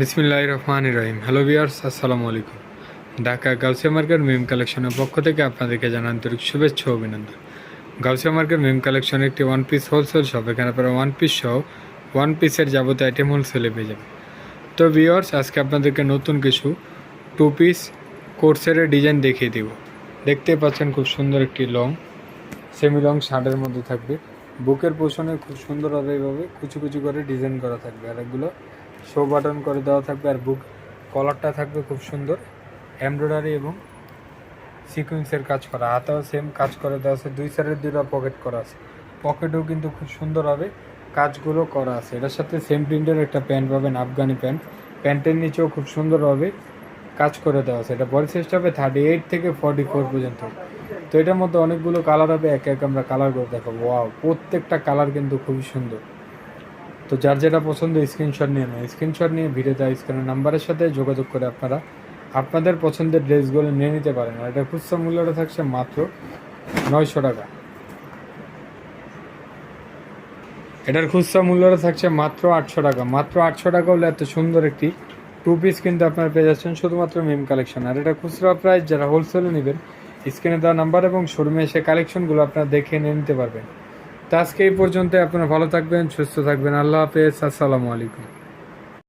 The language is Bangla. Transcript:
বিসমিল্লাহ রহমান রহিম হ্যালো বিয়ার্স আসসালামু আলাইকুম। ঢাকা গাউসিয়া মার্কেট মিম কালেকশনের পক্ষ থেকে আপনাদেরকে জানান আন্তরিক শুভেচ্ছা অভিনন্দন। গাউসিয়া মার্কেট মিম কালেকশন একটি ওয়ান পিস হোলসেল শপ এখানে আপনারা ওয়ান পিস সহ ওয়ান পিসের যাবতীয় আইটেম হোলসেলে পেয়ে যাবেন। তো বিয়ার্স আজকে আপনাদেরকে নতুন কিছু টু পিস কোর্সের ডিজাইন দেখিয়ে দিব। দেখতে পাচ্ছেন খুব সুন্দর একটি লং সেমি লং শার্টের মধ্যে থাকবে। বুকের পোষণে খুব সুন্দরভাবে এইভাবে কুচু কুচু করে ডিজাইন করা থাকবে। আর এগুলো শো বাটন করে দেওয়া থাকবে আর বুক কলারটা থাকবে খুব সুন্দর এমব্রয়ডারি এবং সিকুয়েন্সের কাজ করা, হাতেও সেম কাজ করে দেওয়া আছে, দুই সাইডের দুইটা পকেট করা আছে। পকেটেও কিন্তু খুব সুন্দরভাবে কাজগুলো করা আছে। এটার সাথে সেম প্রিন্টের একটা প্যান্ট পাবেন, আফগানি প্যান্ট প্যান্টের নিচেও খুব সুন্দরভাবে কাজ করে দেওয়া আছে। এটা বডি সাইজটা হবে থার্টি এইট থেকে ফর্টি ফোর পর্যন্ত। তো এটার মধ্যে অনেকগুলো কালার হবে, এক এক আমরা কালার করে দেখাবো। ওয়াও প্রত্যেকটা কালার কিন্তু খুবই সুন্দর। তো যার যেটা পছন্দ স্ক্রিনশট নিয়ে নেয় স্ক্রিনশট নিয়ে ভিডিও স্ক্রিনের নাম্বারের সাথে যোগাযোগ করে আপনারা আপনাদের পছন্দের ড্রেসগুলো নিয়ে নিতে পারেন। আর এটা খুচরা মূল্যটা থাকছে মাত্র নয়শো টাকা। এটার খুচরা মূল্যটা থাকছে মাত্র আটশো টাকা। মাত্র আটশো টাকা হলে এত সুন্দর একটি টু পিস কিন্তু আপনারা পেয়ে যাচ্ছেন শুধুমাত্র মেম কালেকশন আর এটা খুচরা প্রাইস যারা হোলসেলে নেবেন স্ক্রিনে দেওয়া নাম্বার এবং শোরুমে এসে কালেকশনগুলো আপনারা দেখে নিয়ে নিতে পারবেন। তো আজকে এই পর্যন্ত আপনারা ভালো থাকবেন সুস্থ থাকবেন। আল্লাহ হাফেজ। আসসালামু আলাইকুম।